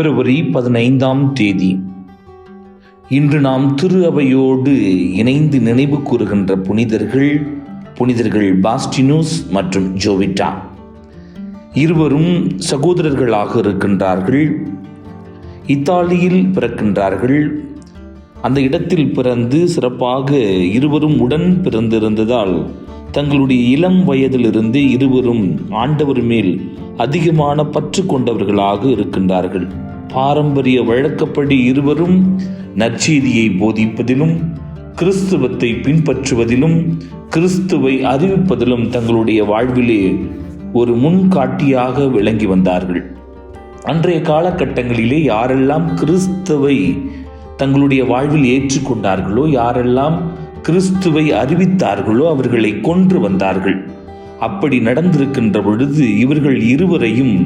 பிப்ரவரி பதினைந்தாம் தேதி. இன்று நாம் திரு அவையோடு இணைந்து நினைவு கூறுகின்ற புனிதர்கள் புனிதர்கள் பாஸ்டினூஸ் மற்றும் ஜோவிட்டா. இருவரும் சகோதரர்களாக இருக்கின்றார்கள். இத்தாலியில் பிறக்கின்றார்கள். அந்த இடத்தில் பிறந்து சிறப்பாக இருவரும் உடன் பிறந்திருந்ததால் தங்களுடைய இளம் வயதிலிருந்து இருவரும் ஆண்டவர் மேல் அதிகமான பற்று கொண்டவர்களாக இருக்கின்றார்கள். பாரம்பரிய வழக்கப்படி இருவரும் நற்செய்தியை போதிப்பதிலும் கிறிஸ்துவத்தை பின்பற்றுவதிலும் கிறிஸ்துவை அறிவிப்பதிலும் தங்களுடைய வாழ்விலே ஒரு முன்காட்டியாக விளங்கி வந்தார்கள். அன்றைய காலகட்டங்களிலே யாரெல்லாம் கிறிஸ்துவை தங்களுடைய வாழ்வில் ஏற்றுக்கொண்டார்களோ யாரெல்லாம் கிறிஸ்துவை அறிவித்தார்களோ அவர்களை கொன்று வந்தார்கள். அப்படி நடந்திருக்கின்ற பொழுது இவர்கள் இருவரையும்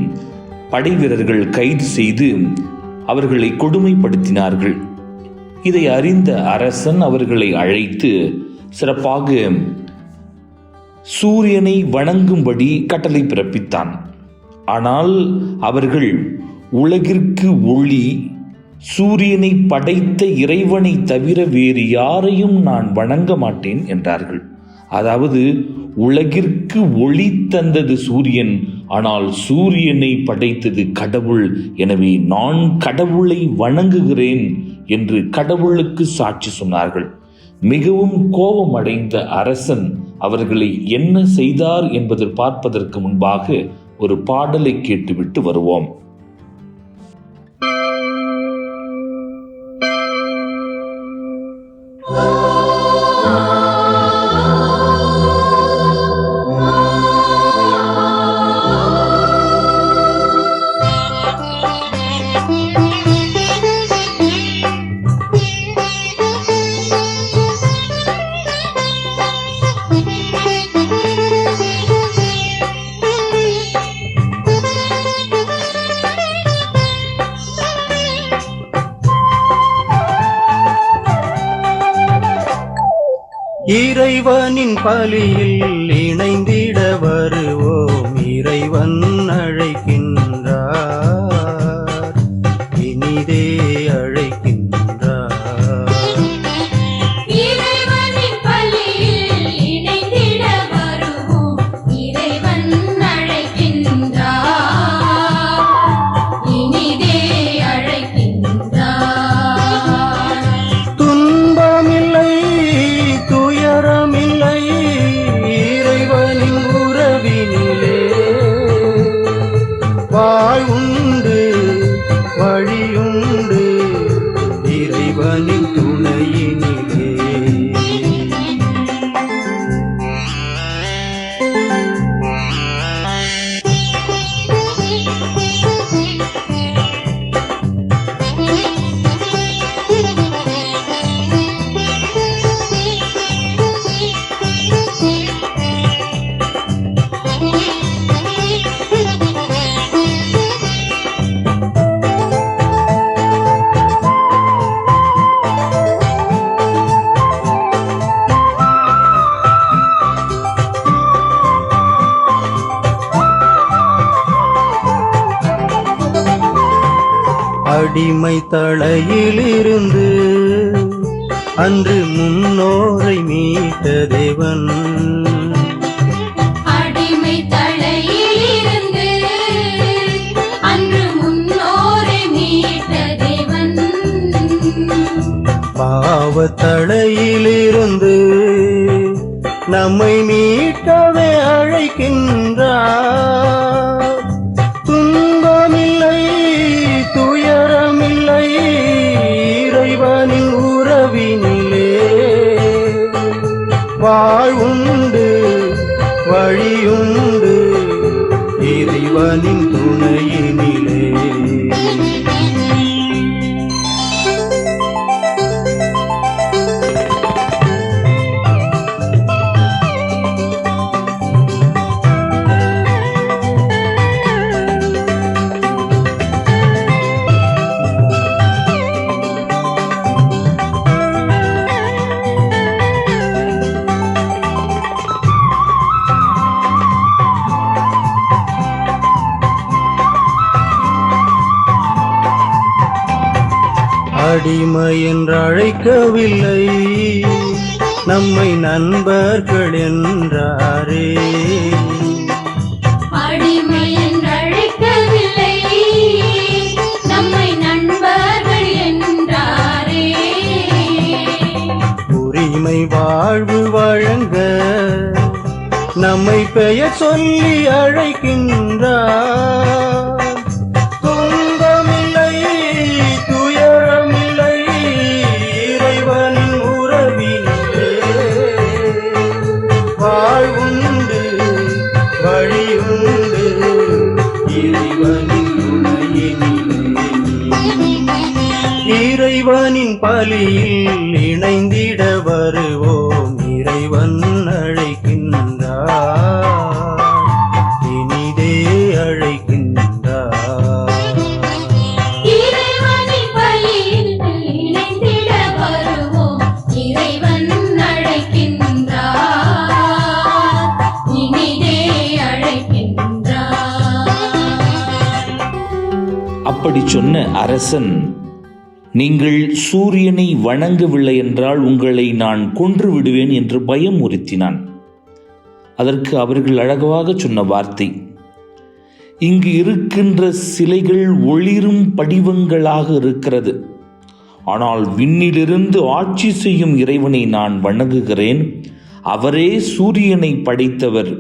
படை வீரர்கள் கைது செய்து அவர்களை கொடுமைப்படுத்தினார்கள். இதை அறிந்த அரசன் அவர்களை அழைத்து சிறப்பாக சூரியனை வணங்கும்படி கட்டளை பிறப்பித்தான். ஆனால் அவர்கள் உலகிற்கு ஒளி சூரியனை படைத்த இறைவனை தவிர வேறு யாரையும் நான் வணங்க மாட்டேன் என்றார்கள். அதாவது உலகிற்கு ஒளி தந்தது சூரியன் ஆனால் சூரியனை படைத்தது கடவுள். எனவே நான் கடவுளை வணங்குகிறேன் என்று கடவுளுக்கு சாட்சி சொன்னார்கள். மிகவும் கோபமடைந்த அரசன் அவர்களை என்ன செய்தார் என்பதை பார்ப்பதற்கு முன்பாக ஒரு பாடலை கேட்டுவிட்டு வருவோம். இறைவனின் பலியில் இணைந்திட வருவோம். இறைவன் வழியுண்டு அடிமை தலையிலிருந்து அன்று முன்னோரை மீட்ட தேவன். அடிமை தலையிலிருந்து அன்று முன்னோரை மீட்ட தேவன். பாவ தலையிலிருந்து நம்மை மீட்டவே அழைக்கின்றார். இறைவனின் துணையினிலே. அடிமை என்று அழைக்கவில்லை. நம்மை நண்பர்கள் என்றாரே. அடிமை என்றழைக்கவில்லை நம்மை நண்பர்கள் என்றாரே. உரிமை வாழ்வு வழங்க நம்மை பெயர் சொல்லி அழைக்கின்றார். அரசன் நீங்கள் சூரியனை வணங்கவில்லை என்றால் உங்களை நான் கொன்று விடுவேன் என்று பயம் உறுத்தினான். அதற்கு அவர்கள் அழகாக சொன்ன வார்த்தை இங்கு இருக்கின்ற சிலைகள் ஒளிரும் படிவங்களாக இருக்கிறது. ஆனால் விண்ணிலிருந்து ஆட்சி செய்யும் இறைவனை நான் வணங்குகிறேன். அவரே சூரியனை படைத்தவர்.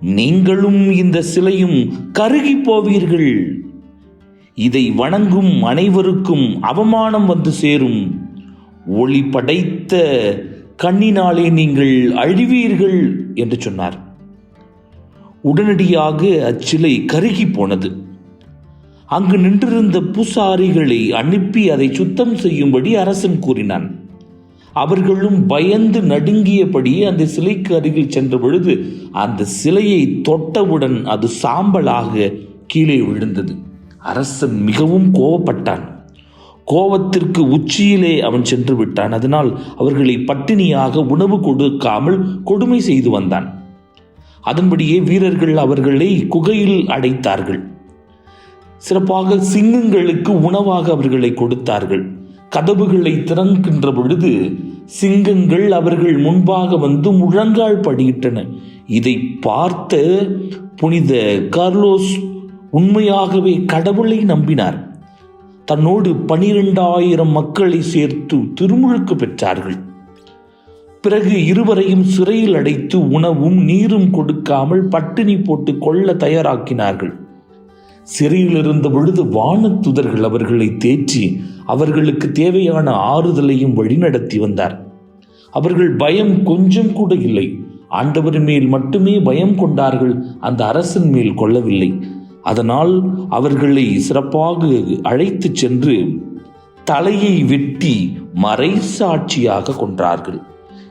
நீங்களும் இந்த சிலையும் கருகி போவீர்கள். இதை வணங்கும் அனைவருக்கும் அவமானம் வந்து சேரும். ஒளி படைத்த கண்ணினாலே நீங்கள் அழிவீர்கள் என்று சொன்னார். உடனடியாக அச்சிலை கருகி போனது. அங்கு நின்றிருந்த பூசாரிகளை அனுப்பி அதை சுத்தம் செய்யும்படி அரசன் கூறினான். அவர்களும் பயந்து நடுங்கியபடி அந்த சிலைக்கு அருகில் சென்ற பொழுது அந்த சிலையை தொட்டவுடன் அது சாம்பலாக கீழே விழுந்தது. அரசன் மிகவும் கோபப்பட்டான். கோபத்திற்கு உச்சியிலே அவன் சென்று விட்டான். அதனால் அவர்களை பட்டினியாக உணவு கொடுக்காமல் கொடுமை செய்து வந்தான். அதன்படியே வீரர்கள் அவர்களை குகையில் அடைத்தார்கள். சிறப்பாக சிங்கங்களுக்கு உணவாக அவர்களை கொடுத்தார்கள். கதவுகளை திறக்கின்ற பொழுது சிங்கங்கள் அவர்கள் முன்பாக வந்து முழங்கால் படியிட்டன. இதை பார்த்த புனித கார்லோஸ் உண்மையாகவே கடவுளை நம்பினார். தன்னோடு பனிரெண்டாயிரம் மக்களை சேர்த்து திருமுழுக்கு பெற்றார்கள். பிறகு இருவரையும் சிறையில் அடைத்து உணவும் நீரும் கொடுக்காமல் பட்டினி போட்டு கொள்ள தயாராக்கினார்கள். சிறையில் இருந்த பொழுது வானத்துதர்கள் அவர்களை தேற்றி அவர்களுக்கு தேவையான ஆறுதலையும் வழிநடத்தி வந்தார். அவர்கள் பயம் கொஞ்சம் கூட இல்லை. ஆண்டவர் மேல் மட்டுமே பயம் கொண்டார்கள். அந்த அரசன் மேல் கொள்ளவில்லை. அதனால் அவர்களை சிறப்பாக அழைத்துச் சென்று தலையை வெட்டி மறைசாட்சியாக கொன்றார்கள்.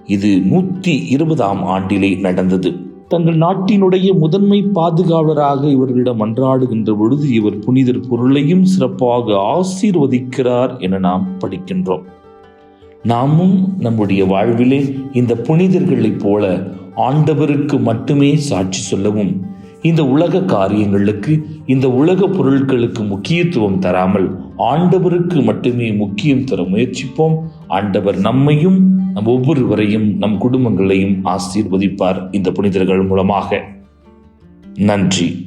இது நூத்தி இருபதாம் ஆண்டிலே நடந்தது. தங்கள் நாட்டினுடைய முதன்மை பாதுகாவலராக இவர்களிடம் அன்றாடுகின்ற பொழுது இவர் புனிதர் பொருளையும் சிறப்பாக ஆசீர்வதிக்கிறார் என நாம் படிக்கின்றோம். நாமும் நம்முடைய வாழ்விலே இந்த புனிதர்களைப் போல ஆண்டவருக்கு மட்டுமே சாட்சி சொல்லவும் இந்த உலக காரியங்களுக்கு இந்த உலக பொருட்களுக்கு முக்கியத்துவம் தராமல் ஆண்டவருக்கு மட்டுமே முக்கியம் தர முயற்சிப்போம். ஆண்டவர் நம்மையும் நம் ஒவ்வொருவரையும் நம் குடும்பங்களையும் ஆசீர்வதிப்பார் இந்த புனிதர்கள் மூலமாக. நன்றி.